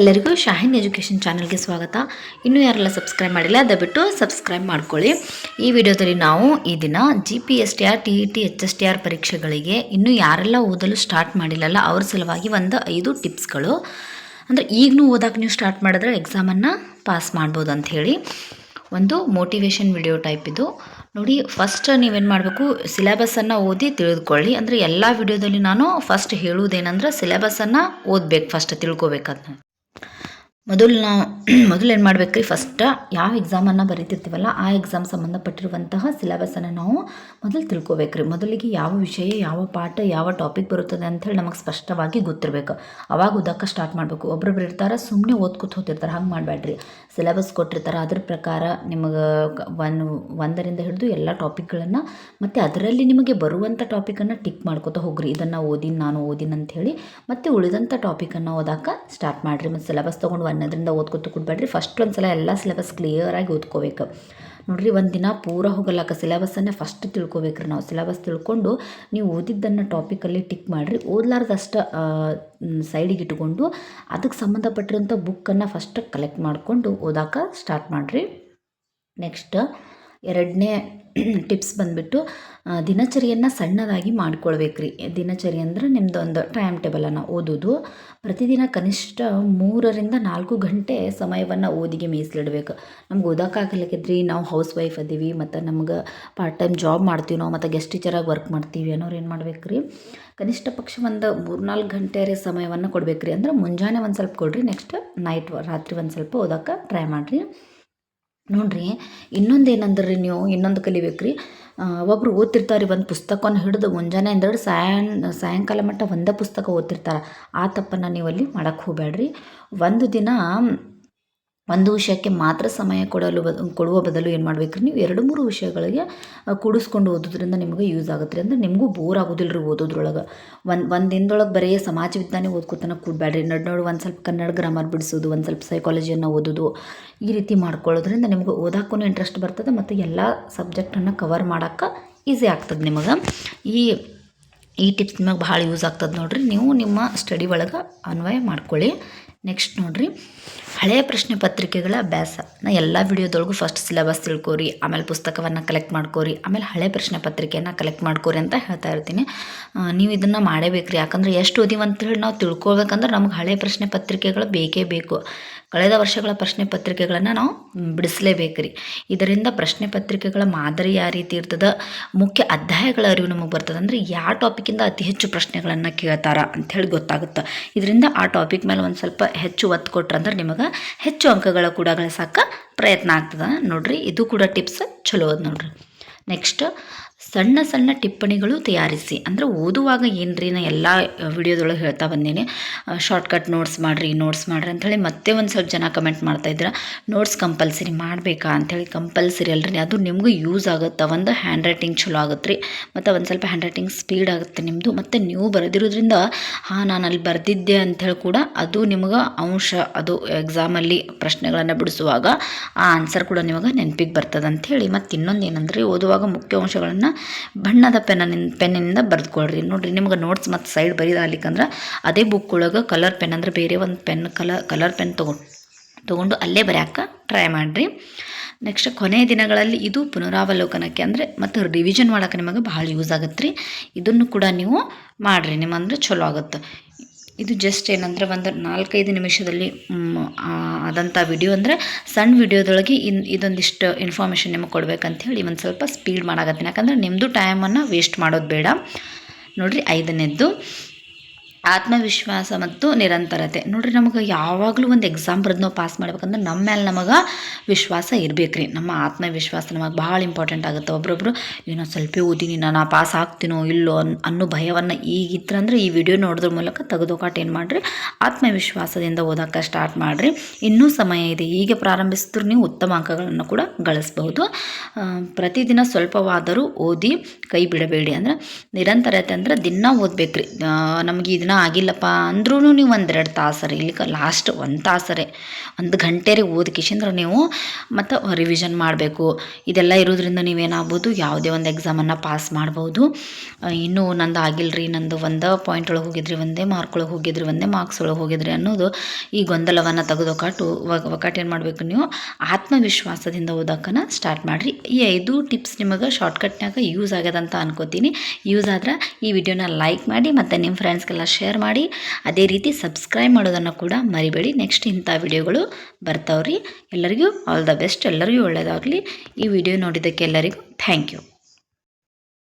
ಎಲ್ಲರಿಗೂ ಶಾಹಿನ್ ಎಜುಕೇಷನ್ ಚಾನಲ್ಗೆ ಸ್ವಾಗತ. ಇನ್ನೂ ಯಾರೆಲ್ಲ ಸಬ್ಸ್ಕ್ರೈಬ್ ಮಾಡಿಲ್ಲ, ದಯವಿಟ್ಟು ಸಬ್ಸ್ಕ್ರೈಬ್ ಮಾಡ್ಕೊಳ್ಳಿ. ಈ ವಿಡಿಯೋದಲ್ಲಿ ನಾವು ಈ ದಿನ G P S T R T E T H S T R ಪರೀಕ್ಷೆಗಳಿಗೆ ಇನ್ನೂ ಯಾರೆಲ್ಲ ಓದಲು ಸ್ಟಾರ್ಟ್ ಮಾಡಿಲ್ಲಲ್ಲ, ಅವ್ರ ಸಲುವಾಗಿ ಒಂದು ಐದು ಟಿಪ್ಸ್ಗಳು ಅಂದರೆ ಈಗಲೂ ಓದೋಕೆ ನೀವು ಸ್ಟಾರ್ಟ್ ಮಾಡಿದ್ರೆ ಎಕ್ಸಾಮನ್ನು ಪಾಸ್ ಮಾಡ್ಬೋದು ಅಂತ ಹೇಳಿ. ಒಂದು ಮೋಟಿವೇಶನ್ ವಿಡಿಯೋ ಟೈಪ್ ಇದು. ನೋಡಿ ಫಸ್ಟ್ ನೀವೇನು ಮಾಡಬೇಕು ಸಿಲೆಬಸ್ಸನ್ನು ಓದಿ ತಿಳಿದುಕೊಳ್ಳಿ ಅಂದರೆ ಎಲ್ಲ ವಿಡಿಯೋದಲ್ಲಿ ನಾನು ಫಸ್ಟ್ ಹೇಳುವುದೇನೆಂದ್ರೆ ಸಿಲೆಬಸ್ಸನ್ನು ಓದಬೇಕು ಫಸ್ಟ್ ತಿಳ್ಕೊಬೇಕಂತ ಮೊದಲು ನಾವು ಮೊದಲು ಏನು ಮಾಡ್ಬೇಕು ರೀ ಫಸ್ಟ್ ಯಾವ ಎಕ್ಸಾಮನ್ನು ಬರೀತಿರ್ತೀವಲ್ಲ, ಆ ಎಕ್ಸಾಮ್ ಸಂಬಂಧಪಟ್ಟಿರುವಂತಹ ಸಿಲೆಬಸ್ಸನ್ನು ನಾವು ಮೊದಲು ತಿಳ್ಕೊಬೇಕು ರೀ ಮೊದಲಿಗೆ ಯಾವ ವಿಷಯ, ಯಾವ ಪಾಠ, ಯಾವ ಟಾಪಿಕ್ ಬರುತ್ತದೆ ಅಂಥೇಳಿ ನಮಗೆ ಸ್ಪಷ್ಟವಾಗಿ ಗೊತ್ತಿರಬೇಕು. ಅವಾಗ ಓದಕ್ಕೆ ಸ್ಟಾರ್ಟ್ ಮಾಡಬೇಕು. ಒಬ್ಬೊಬ್ರು ಇರ್ತಾರೆ ಸುಮ್ಮನೆ ಓದ್ಕೊತ ಹೋಗ್ತಿರ್ತಾರೆ. ಹಂಗೆ ಮಾಡಬೇಡ್ರಿ ಸಿಲೆಬಸ್ ಕೊಟ್ಟಿರ್ತಾರೆ, ಅದ್ರ ಪ್ರಕಾರ ನಿಮಗೆ ಒನ್ ಒಂದರಿಂದ ಹಿಡಿದು ಎಲ್ಲ ಟಾಪಿಕ್ಗಳನ್ನು ಮತ್ತು ಅದರಲ್ಲಿ ನಿಮಗೆ ಬರುವಂಥ ಟಾಪಿಕನ್ನು ಟಿಕ್ ಮಾಡ್ಕೋತಾ ಹೋಗ್ರಿ. ಇದನ್ನು ಓದಿನ, ನಾನು ಓದಿನ ಅಂಥೇಳಿ ಮತ್ತು ಉಳಿದಂಥ ಟಾಪಿಕನ್ನು ಓದಾಕ ಸ್ಟಾರ್ಟ್ ಮಾಡಿರಿ. ಮತ್ತು ಸಿಲೆಬಸ್ ತೊಗೊಂಡು ಒಂದರಿಂದ ಓದ್ಕೊತ ಕೊಡ್ಬೇಡ್ರಿ. ಫಸ್ಟ್ ಒಂದು ಸಲ ಎಲ್ಲ ಸಿಲೆಬಸ್ ಕ್ಲಿಯರಾಗಿ ಓದ್ಕೋಬೇಕು. ನೋಡ್ರಿ, ಒಂದು ದಿನ ಪೂರ ಹೋಗಲಾಕ ಸಿಲೆಬಸ್ಸನ್ನೇ ಫಸ್ಟ್ ತಿಳ್ಕೊಬೇಕ್ರಿ ನಾವು. ಸಿಲೆಬಸ್ ತಿಳ್ಕೊಂಡು ನೀವು ಓದಿದ್ದನ್ನು ಟಾಪಿಕಲ್ಲಿ ಟಿಕ್ ಮಾಡಿರಿ. ಓದ್ಲಾರ್ದಷ್ಟು ಸೈಡಿಗೆ ಇಟ್ಕೊಂಡು ಅದಕ್ಕೆ ಸಂಬಂಧಪಟ್ಟಿರೋಂಥ ಬುಕ್ಕನ್ನು ಫಸ್ಟ್ ಕಲೆಕ್ಟ್ ಮಾಡಿಕೊಂಡು ಓದಾಕ ಸ್ಟಾರ್ಟ್ ಮಾಡಿರಿ. ನೆಕ್ಸ್ಟ್ ಎರಡನೇ ಟಿಪ್ಸ್ ಬಂದುಬಿಟ್ಟು ದಿನಚರಿಯನ್ನು ಸಣ್ಣದಾಗಿ ಮಾಡ್ಕೊಳ್ಬೇಕ್ರಿ. ದಿನಚರಿ ಅಂದ್ರೆ ನಿಮ್ಮದು ಒಂದು ಟೈಮ್ ಟೇಬಲನ್ನು ಓದೋದು. ಪ್ರತಿದಿನ ಕನಿಷ್ಠ ಮೂರರಿಂದ ನಾಲ್ಕು ಗಂಟೆ ಸಮಯವನ್ನು ಓದಿಗೆ ಮೀಸಲಿಡ್ಬೇಕು. ನಮ್ಗೆ ಓದೋಕ್ಕಾಗಲಿಕ್ಕಿದ್ರಿ ನಾವು ಹೌಸ್ ವೈಫ್ ಅದೀವಿ, ಮತ್ತು ನಮ್ಗೆ ಪಾರ್ಟ್ ಟೈಮ್ ಜಾಬ್ ಮಾಡ್ತೀವಿ ನಾವು, ಮತ್ತು ಗೆಸ್ಟ್ ಟೀಚರಾಗಿ ವರ್ಕ್ ಮಾಡ್ತೀವಿ ಅನ್ನೋರು ಏನು ಮಾಡ್ಬೇಕು ರೀ ಕನಿಷ್ಠ ಪಕ್ಷ ಒಂದು ಮೂರ್ನಾಲ್ಕು ಗಂಟೆ ಸಮಯವನ್ನು ಕೊಡ್ಬೇಕು ರೀ ಅಂದ್ರೆ ಮುಂಜಾನೆ ಒಂದು ಸ್ವಲ್ಪ ಕೊಡ್ರಿ ನೆಕ್ಸ್ಟ್ ನೈಟ್ ರಾತ್ರಿ ಒಂದು ಸ್ವಲ್ಪ ಓದೋಕ್ಕೆ ಟ್ರೈ ಮಾಡಿರಿ. ನೋಡಿರಿ, ಇನ್ನೊಂದು ಏನಂದ್ರೆ ರೀ ನೀವು? ಇನ್ನೊಂದು ಕಲಿಬೇಕು ರೀ ಒಬ್ಬರು ಓದ್ತಿರ್ತಾರೆ, ಒಂದು ಪುಸ್ತಕವನ್ನು ಹಿಡಿದು ಮುಂಜಾನೆ ಅಂದ್ರೆ ಸಾಯಂ ಸಾಯಂಕಾಲ ಮಟ್ಟ ಒಂದೇ ಪುಸ್ತಕ ಓದ್ತಿರ್ತಾರೆ. ಆ ತಪ್ಪನ್ನು ನೀವು ಅಲ್ಲಿ ಮಾಡಕ್ಕೆ ಹೋಗಬೇಡ್ರಿ ಒಂದು ದಿನ ಒಂದು ವಿಷಯಕ್ಕೆ ಮಾತ್ರ ಸಮಯ ಕೊಡಲು ಬದ, ಕೊಡುವ ಬದಲು ಏನು ಮಾಡ್ಬೇಕು? ನೀವು ಎರಡು ಮೂರು ವಿಷಯಗಳಿಗೆ ಕೂಡಿಸ್ಕೊಂಡು ಓದೋದ್ರಿಂದ ನಿಮಗೆ ಯೂಸ್ ಆಗುತ್ತೆ ಅಂದ್ರೆ ನಿಮಗೂ ಬೋರ್ ಆಗೋದಿಲ್ಲ ರೀ ಓದೋದ್ರೊಳಗೆ. ಒಂದು ಒಂದು ದಿನದೊಳಗೆ ಬರೀ ಸಮಾಜ ವಿಜ್ಞಾನ ಓದ್ಕೋತನ ಕೂಡಬೇಡ್ರಿ ನಡು ನಡು, ಒಂದು ಸ್ವಲ್ಪ ಕನ್ನಡ ಗ್ರಾಮರ್ ಬಿಡಿಸೋದು, ಒಂದು ಸ್ವಲ್ಪ ಸೈಕಾಲಜಿಯನ್ನು ಓದೋದು, ಈ ರೀತಿ ಮಾಡ್ಕೊಳ್ಳೋದ್ರಿಂದ ನಿಮಗೆ ಓದೋಕ್ಕೂ ಇಂಟ್ರೆಸ್ಟ್ ಬರ್ತದೆ ಮತ್ತು ಎಲ್ಲ ಸಬ್ಜೆಕ್ಟನ್ನು ಕವರ್ ಮಾಡೋಕ್ಕೆ ಈಸಿ ಆಗ್ತದೆ ನಿಮಗೆ. ಈ ಈ ಟಿಪ್ಸ್ ನಿಮಗೆ ಭಾಳ ಯೂಸ್ ಆಗ್ತದೆ ನೋಡಿರಿ. ನೀವು ನಿಮ್ಮ ಸ್ಟಡಿ ಒಳಗೆ ಅನ್ವಯ ಮಾಡ್ಕೊಳ್ಳಿ. ನೆಕ್ಸ್ಟ್ ನೋಡಿರಿ. ಹಳೆಯ ಪ್ರಶ್ನೆ ಪತ್ರಿಕೆಗಳ ಅಭ್ಯಾಸ. ನಾ ಎಲ್ಲ ವಿಡಿಯೋದೊಳಗೂ ಫಸ್ಟ್ ಸಿಲೆಬಸ್ ತಿಳ್ಕೊರಿ, ಆಮೇಲೆ ಪುಸ್ತಕವನ್ನು ಕಲೆಕ್ಟ್ ಮಾಡ್ಕೋರಿ, ಆಮೇಲೆ ಹಳೆ ಪ್ರಶ್ನೆ ಪತ್ರಿಕೆಯನ್ನು ಕಲೆಕ್ಟ್ ಮಾಡ್ಕೋರಿ ಅಂತ ಹೇಳ್ತಾ ಇರ್ತೀನಿ. ನೀವು ಇದನ್ನು ಮಾಡೇಬೇಕು ಯಾಕಂದ್ರೆ ಎಷ್ಟು ಓದಿವಿ ಹೇಳಿ ನಾವು ತಿಳ್ಕೊಳ್ಬೇಕಂದ್ರೆ ನಮ್ಗೆ ಹಳೆ ಪ್ರಶ್ನೆ ಪತ್ರಿಕೆಗಳು ಬೇಕೇ ಬೇಕು. ಕಳೆದ ವರ್ಷಗಳ ಪ್ರಶ್ನೆ ಪತ್ರಿಕೆಗಳನ್ನು ನಾವು ಬಿಡಿಸಲೇಬೇಕ್ರಿ. ಇದರಿಂದ ಪ್ರಶ್ನೆ ಪತ್ರಿಕೆಗಳ ಮಾದರಿ ಯಾವ ರೀತಿ ಇರ್ತದೆ, ಮುಖ್ಯ ಅಧ್ಯಾಯಗಳ ಅರಿವು ನಮಗೆ ಬರ್ತದೆ, ಅಂದರೆ ಯಾವ ಟಾಪಿಕಿಂದ ಅತಿ ಹೆಚ್ಚು ಪ್ರಶ್ನೆಗಳನ್ನು ಕೇಳ್ತಾರ ಅಂಥೇಳಿ ಗೊತ್ತಾಗುತ್ತೆ. ಇದರಿಂದ ಆ ಟಾಪಿಕ್ ಮೇಲೆ ಒಂದು ಸ್ವಲ್ಪ ಹೆಚ್ಚು ಒತ್ತು ಕೊಟ್ರಂದ್ರೆ ನಿಮಗೆ ಹೆಚ್ಚು ಅಂಕಗಳ ಕೂಡ ಪ್ರಯತ್ನ ಆಗ್ತದೆ. ನೋಡಿರಿ, ಇದು ಕೂಡ ಟಿಪ್ಸ್ ಚಲೋ ಅದ ನೋಡಿರಿ. ನೆಕ್ಸ್ಟ್ ಸಣ್ಣ ಸಣ್ಣ ಟಿಪ್ಪಣಿಗಳು ತಯಾರಿಸಿ, ಅಂದರೆ ಓದುವಾಗ ಏನು ರೀ ನಾ ಎಲ್ಲ ವಿಡಿಯೋದೊಳಗೆ ಹೇಳ್ತಾ ಬಂದೇನೆ. ಶಾರ್ಟ್ಕಟ್ ನೋಟ್ಸ್ ಮಾಡಿರಿ ನೋಟ್ಸ್ ಮಾಡಿರಿ ಅಂಥೇಳಿ ಮತ್ತೆ ಒಂದು ಸ್ವಲ್ಪ ಜನ ಕಮೆಂಟ್ ಮಾಡ್ತಾಯಿದ್ರೆ ನೋಟ್ಸ್ ಕಂಪಲ್ಸರಿ ಮಾಡಬೇಕಾ? ಅಂಥೇಳಿ ಕಂಪಲ್ಸರಿ ಅಲ್ರಿ. ಅದು ನಿಮಗೂ ಯೂಸ್ ಆಗುತ್ತೆ? ಒಂದು ಹ್ಯಾಂಡ್ ರೈಟಿಂಗ್ ಚಲೋ ಆಗುತ್ತೆ ರೀ ಮತ್ತು ಒಂದು ಸ್ವಲ್ಪ ಹ್ಯಾಂಡ್ ರೈಟಿಂಗ್ ಸ್ಪೀಡ್ ಆಗುತ್ತೆ ನಿಮ್ಮದು ಮತ್ತು ನೀವು ಬರೆದಿರೋದ್ರಿಂದ, ಹಾಂ, ನಾನು ಅಲ್ಲಿ ಬರೆದಿದ್ದೆ ಅಂಥೇಳಿ ಕೂಡ ಅದು ನಿಮಗೆ ಅಂಶ, ಅದು ಎಕ್ಸಾಮಲ್ಲಿ ಪ್ರಶ್ನೆಗಳನ್ನು ಬಿಡಿಸುವಾಗ ಆ ಆನ್ಸರ್ ಕೂಡ ನಿಮಗೆ ನೆನಪಿಗೆ ಬರ್ತದೆ ಅಂಥೇಳಿ ಮತ್ತು ಇನ್ನೊಂದು ಏನಂದರೆ, ಓದುವಾಗ ಮುಖ್ಯ ಅಂಶಗಳನ್ನು ಬಣ್ಣದ ಪೆನ್ನಿನ ಪೆನ್ನಿನಿಂದ ಬರೆದುಕೊಳ್ಳ್ರಿ ನೋಡಿರಿ, ನಿಮ್ಗೆ ನೋಟ್ಸ್ ಮತ್ತು ಸೈಡ್ ಬರೀದಾಗ್ಲಿಕ್ಕಂದ್ರೆ ಅದೇ ಬುಕ್ ಒಳಗೆ ಕಲರ್ ಪೆನ್ ಅಂದರೆ ಬೇರೆ ಒಂದು ಪೆನ್ ಕಲರ್ ಕಲರ್ ಪೆನ್ ತೊಗೊಂಡು ತೊಗೊಂಡು ಅಲ್ಲೇ ಬರೆಯೋಕೆ ಟ್ರೈ ಮಾಡಿರಿ. ನೆಕ್ಸ್ಟ್ ಕೊನೆಯ ದಿನಗಳಲ್ಲಿ ಇದು ಪುನರಾವಲೋಕನಕ್ಕೆ ಅಂದರೆ ಮತ್ತು ರಿವಿಷನ್ ಮಾಡೋಕೆ ನಿಮಗೆ ಭಾಳ ಯೂಸ್ ಆಗುತ್ತೆ ರೀ ಇದನ್ನು ಕೂಡ ನೀವು ಮಾಡಿರಿ, ನಿಮ್ಮಂದ್ರೆ ಚಲೋ ಆಗುತ್ತೆ. ಇದು ಜಸ್ಟ್ ಏನಂದ್ರೆ ಒಂದು ನಾಲ್ಕೈದು ನಿಮಿಷದಲ್ಲಿ ಆದಂಥ ವಿಡಿಯೋ ಅಂದರೆ ಸಣ್ಣ ವಿಡಿಯೋದೊಳಗೆ ಇನ್, ಇದೊಂದಿಷ್ಟು ಇನ್ಫಾರ್ಮೇಷನ್ ನಿಮಗೆ ಕೊಡಬೇಕಂತ ಹೇಳಿ ಒಂದು ಸ್ವಲ್ಪ ಸ್ಪೀಡ್ ಮಾಡಾಕತ್ತೀನಿ. ಯಾಕಂದ್ರೆ ನಿಮ್ಮದು ಟೈಮನ್ನು ವೇಸ್ಟ್ ಮಾಡೋದು ಬೇಡ. ನೋಡಿರಿ, ಐದನೇದ್ದು. ಆತ್ಮವಿಶ್ವಾಸ ಮತ್ತು ನಿರಂತರತೆ. ನೋಡ್ರಿ ನಮಗೆ ಯಾವಾಗಲೂ ಒಂದು ಎಕ್ಸಾಮ್ ಬರೆದು ನಾವು ಪಾಸ್ ಮಾಡ್ಬೇಕಂದ್ರೆ ನಮ್ಮ ಮೇಲೆ ನಮಗೆ ವಿಶ್ವಾಸ ಇರಬೇಕು ರೀ ನಮ್ಮ ಆತ್ಮವಿಶ್ವಾಸ ನಮಗೆ ಭಾಳ ಇಂಪಾರ್ಟೆಂಟ್ ಆಗುತ್ತೆ. ಒಬ್ರೊಬ್ರು, ಏನೋ ಸ್ವಲ್ಪ ಓದಿನಿ ನಾನು ಪಾಸ್ ಆಗ್ತೀನೋ ಇಲ್ಲೋ ಅನ್ ಅನ್ನೋ ಭಯವನ್ನು ಈಗಿತ್ತಂದ್ರೆ ಈ ವಿಡಿಯೋ ನೋಡೋದ್ರ ಮೂಲಕ ತೆಗೆದೋಕಾಟ ಏನು ಮಾಡಿರಿ? ಆತ್ಮವಿಶ್ವಾಸದಿಂದ ಓದೋಕ್ಕೆ ಸ್ಟಾರ್ಟ್ ಮಾಡಿರಿ. ಇನ್ನೂ ಸಮಯ ಇದೆ. ಹೀಗೆ ಪ್ರಾರಂಭಿಸಿದ್ರು ನೀವು ಉತ್ತಮ ಅಂಕಗಳನ್ನು ಕೂಡ ಗಳಿಸ್ಬಹುದು. ಪ್ರತಿದಿನ ಸ್ವಲ್ಪವಾದರೂ ಓದಿ ಕೈ ಬಿಡಬೇಡಿ. ಅಂದ್ರೆ ನಿರಂತರತೆ ಅಂದ್ರೆ ದಿನ ಓದ್ಬೇಕು ರೀ ನಮಗೆ ಇದನ್ನ ಇನ್ನೂ ಆಗಿಲ್ಲಪ್ಪ ಅಂದ್ರೂ ನೀವು ಒಂದೆರಡು ತಾಸರಿ ಇಲ್ಲಿ ಲಾಸ್ಟ್ ಒಂದು ತಾಸರೆ. ಒಂದು ಗಂಟೆ ರೀ ಓದ್ಕಿಶಂದ್ರೆ ನೀವು ಮತ್ತು ರಿವಿಷನ್ ಮಾಡಬೇಕು. ಇದೆಲ್ಲ ಇರೋದ್ರಿಂದ ನೀವೇನಾಗ್ಬೋದು? ಯಾವುದೇ ಒಂದು ಎಕ್ಸಾಮನ್ನು ಪಾಸ್ ಮಾಡ್ಬೋದು. ಇನ್ನೂ ನಂದು ಆಗಿಲ್ಲರಿ ನಂದು ಒಂದು ಪಾಯಿಂಟ್ ಒಳಗೆ ಹೋಗಿದ್ರಿ, ಒಂದೇ ಮಾರ್ಕ್ ಒಳಗೆ ಹೋಗಿದ್ರಿ, ಒಂದೇ ಮಾರ್ಕ್ಸ್ ಒಳಗೆ ಹೋಗಿದ್ರಿ ಅನ್ನೋದು ಈ ಗೊಂದಲವನ್ನು ತೆಗೆದುಕೊಟ್ಟು ಒಕ್ಕಟ್ಟು ಏನು ಮಾಡಬೇಕು ನೀವು? ಆತ್ಮವಿಶ್ವಾಸದಿಂದ ಓದೋಕ್ಕನ ಸ್ಟಾರ್ಟ್ ಮಾಡಿರಿ. ಈ ಐದು ಟಿಪ್ಸ್ ನಿಮಗೆ ಶಾರ್ಟ್ಕಟ್ನಾಗ ಯೂಸ್ ಆಗ್ಯದಂತ ಅನ್ಕೋತೀನಿ. ಯೂಸ್ ಆದ್ರೆ ಈ ವಿಡಿಯೋನ ಲೈಕ್ ಮಾಡಿ ಮತ್ತು ನಿಮ್ಮ ಫ್ರೆಂಡ್ಸ್ಗೆಲ್ಲ ಶೇರ್ ಮಾಡಿ. ಅದೇ ರೀತಿ ಸಬ್ಸ್ಕ್ರೈಬ್ ಮಾಡೋದನ್ನು ಕೂಡ ಮರಿಬೇಡಿ. ನೆಕ್ಸ್ಟ್ ಇಂಥ ವಿಡಿಯೋಗಳು ಬರ್ತಾವ್ರಿ. ಎಲ್ಲರಿಗೂ ಆಲ್ ದ ಬೆಸ್ಟ್ ಎಲ್ಲರಿಗೂ ಒಳ್ಳೆಯದಾಗಲಿ ಈ ವಿಡಿಯೋ ನೋಡಿದ್ದಕ್ಕೆ ಎಲ್ಲರಿಗೂ ಥ್ಯಾಂಕ್ ಯು